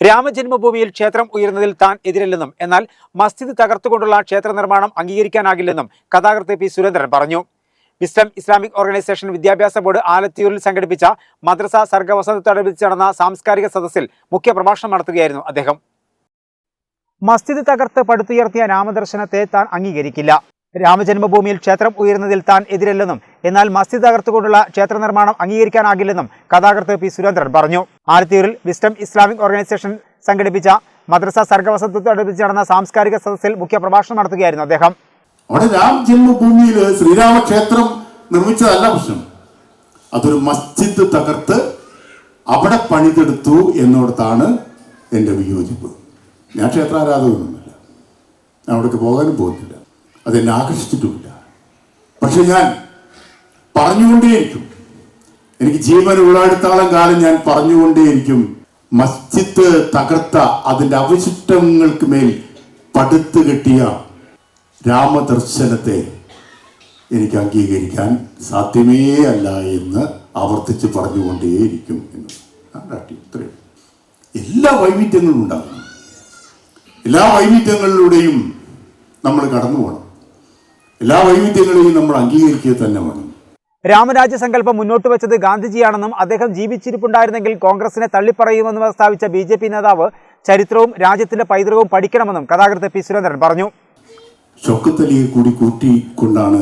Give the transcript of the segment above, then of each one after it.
രാമജന്മഭൂമിയിൽ ക്ഷേത്രം ഉയർന്നതിൽ താൻ എതിരല്ലെന്നും എന്നാൽ മസ്ജിദ് തകർത്തുകൊണ്ടുള്ള ക്ഷേത്ര നിർമ്മാണം അംഗീകരിക്കാനാകില്ലെന്നും കഥാകൃത്ത് പി. സുരേന്ദ്രൻ പറഞ്ഞു. വിസ്ലം ഇസ്ലാമിക് ഓർഗനൈസേഷൻ വിദ്യാഭ്യാസ ബോർഡ് ആലത്തിയൂരിൽ സംഘടിപ്പിച്ച മദ്രസ സർഗവസന്തത്തോടനുബന്ധിച്ച് നടന്ന സാംസ്കാരിക സദസ്സിൽ മുഖ്യപ്രഭാഷണം നടത്തുകയായിരുന്നു അദ്ദേഹം. മസ്ജിദ് തകർത്ത് പടുത്തുയർത്തിയ രാമദർശനത്തെ താൻ അംഗീകരിക്കില്ല. രാമജന്മഭൂമിയിൽ ക്ഷേത്രം ഉയരുന്നതിൽ താൻ എതിരല്ലെന്നും എന്നാൽ മസ്ജിദ് തകർത്തുകൊണ്ടുള്ള ക്ഷേത്ര നിർമ്മാണം അംഗീകരിക്കാനാകില്ലെന്നും കഥാകൃത്ത് പി സുരേന്ദ്രൻ പറഞ്ഞു. ആലത്തിയൂരിൽ വിസ്റ്റം ഇസ്ലാമിക് ഓർഗനൈസേഷൻ സംഘടിപ്പിച്ച മദ്രസ സർഗവസന്തത്തോടനുബന്ധിച്ച് നടന്ന സാംസ്കാരിക സദസ്സിൽ മുഖ്യപ്രഭാഷണം നടത്തുകയായിരുന്നു അദ്ദേഹം. അവിടെ രാം ജന്മഭൂമിയിൽ ശ്രീരാമക്ഷേത്രം നിർമ്മിച്ചതല്ല പ്രശ്നം. അതൊരു മസ്ജിദ് തകർത്ത് അവിടെ പണിതെടുത്തു എന്നിടത്താണ് എന്റെ വിയോജിപ്പ്. ഞാൻ ക്ഷേത്രാരാധകനൊന്നുമില്ല. ഞാൻ അവിടേക്ക് പോകാനും പോകുന്നില്ല. അതെന്നെ ആകർഷിച്ചിട്ടുമില്ല. പക്ഷെ ഞാൻ പറഞ്ഞുകൊണ്ടേയിരിക്കും. എനിക്ക് ജീവനുള്ളിടത്തോളം കാലം ഞാൻ പറഞ്ഞുകൊണ്ടേയിരിക്കും. മസ്ജിദ് തകർത്ത അതിന്റെ അവശിഷ്ടങ്ങൾക്ക് മേൽ പടുത്തു കെട്ടിയ രാമദർശനത്തെ എനിക്ക് അംഗീകരിക്കാൻ സാധ്യമേ അല്ല എന്ന് ആവർത്തിച്ച് പറഞ്ഞുകൊണ്ടേയിരിക്കും എന്ന്. ഇത്രയും എല്ലാ വൈവിധ്യങ്ങളും ഉണ്ടാകും എല്ലാ വൈവിധ്യങ്ങളിലൂടെയും നമ്മൾ കടന്നു പോകണം എല്ലാ വൈവിധ്യങ്ങളെയും നമ്മൾ അംഗീകരിക്കുക തന്നെ വേണം. രാമരാജ്യ സങ്കല്പം മുന്നോട്ട് വെച്ചത് ഗാന്ധിജിയാണെന്നും അദ്ദേഹം ജീവിച്ചിരിപ്പുണ്ടായിരുന്നെങ്കിൽ കോൺഗ്രസിനെ തള്ളിപ്പറയുമെന്ന് പ്രസ്താവിച്ച ബി ജെ പി നേതാവ് ചരിത്രവും രാജ്യത്തിന്റെ പൈതൃകവും പഠിക്കണമെന്നും കഥാകൃത്ത് പി സുരേന്ദ്രൻ പറഞ്ഞു. ചൊക്കത്തലിയെ കൂടി കൂട്ടിക്കൊണ്ടാണ്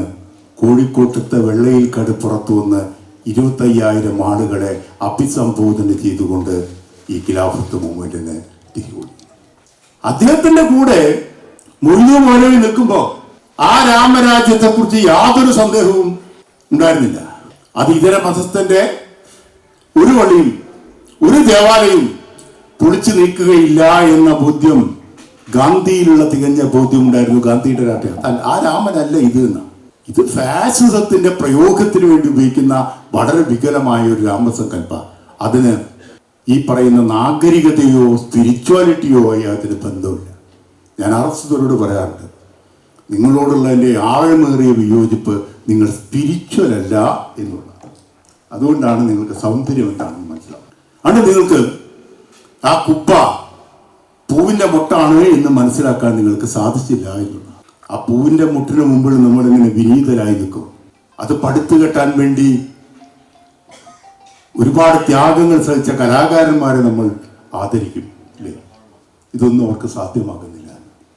കോഴിക്കോട്ടത്തെ വെള്ളയിൽ കടുപ്പുറത്തു വന്ന് ഇരുപത്തയ്യായിരം ആളുകളെ അഭിസംബോധന ചെയ്തുകൊണ്ട് ഈ ഖിലാഫത്ത് മൂവ്മെന്റിന് തിരികൊടി അദ്ദേഹത്തിന്റെ കൂടെ മുഴുവൻ നിൽക്കുമ്പോ നിൽക്കുമ്പോൾ ആ രാമരാജ്യത്തെ കുറിച്ച് യാതൊരു സന്ദേഹവും ഉണ്ടായിരുന്നില്ല. അത് ഇതര മതസ്ഥന്റെ ഒരു വഴിയും ഒരു ദേവാലയം പൊളിച്ചു നീക്കുകയില്ല എന്ന ബോധ്യം ഗാന്ധിയിലുള്ള തികഞ്ഞ ബോധ്യം ഉണ്ടായിരുന്നു ഗാന്ധിയുടെ രാഷ്ട്രീയം. ആ രാമനല്ല ഇത് എന്ന്. ഇത് ഫാസിസത്തിന്റെ പ്രയോഗത്തിന് വേണ്ടി ഉപയോഗിക്കുന്ന വളരെ വികലമായ ഒരു രാമസങ്കല്പ. അതിന് ഈ പറയുന്ന നാഗരികതയോ സ്പിരിച്വാലിറ്റിയോ ആയി അതിന് ബന്ധമില്ല. ഞാൻ അറസ്റ്റോട് പറയാറുണ്ട്. നിങ്ങളോടുള്ള എന്റെ ആഴമേറിയ വിയോജിപ്പ് നിങ്ങൾ സ്പിരിച്വലല്ല എന്നുള്ളത് അതുകൊണ്ടാണ് നിങ്ങൾക്ക് സൗന്ദര്യം എന്താണെന്ന് മനസ്സിലാവുന്നത്. അതുകൊണ്ട് നിങ്ങൾക്ക് ആ കുപ്പ പൂവിന്റെ മുട്ടാണ് എന്ന് മനസ്സിലാക്കാൻ നിങ്ങൾക്ക് സാധിച്ചില്ല എന്നുള്ളത് ആ പൂവിന്റെ മുട്ടിന് മുമ്പിൽ നമ്മളിങ്ങനെ വിനീതരായി നിൽക്കും. അത് പടുത്തു കെട്ടാൻ വേണ്ടി ഒരുപാട് ത്യാഗങ്ങൾ സഹിച്ച കലാകാരന്മാരെ നമ്മൾ ആദരിക്കും അല്ലേ ഇതൊന്നും അവർക്ക് സാധ്യമാകുന്നില്ല.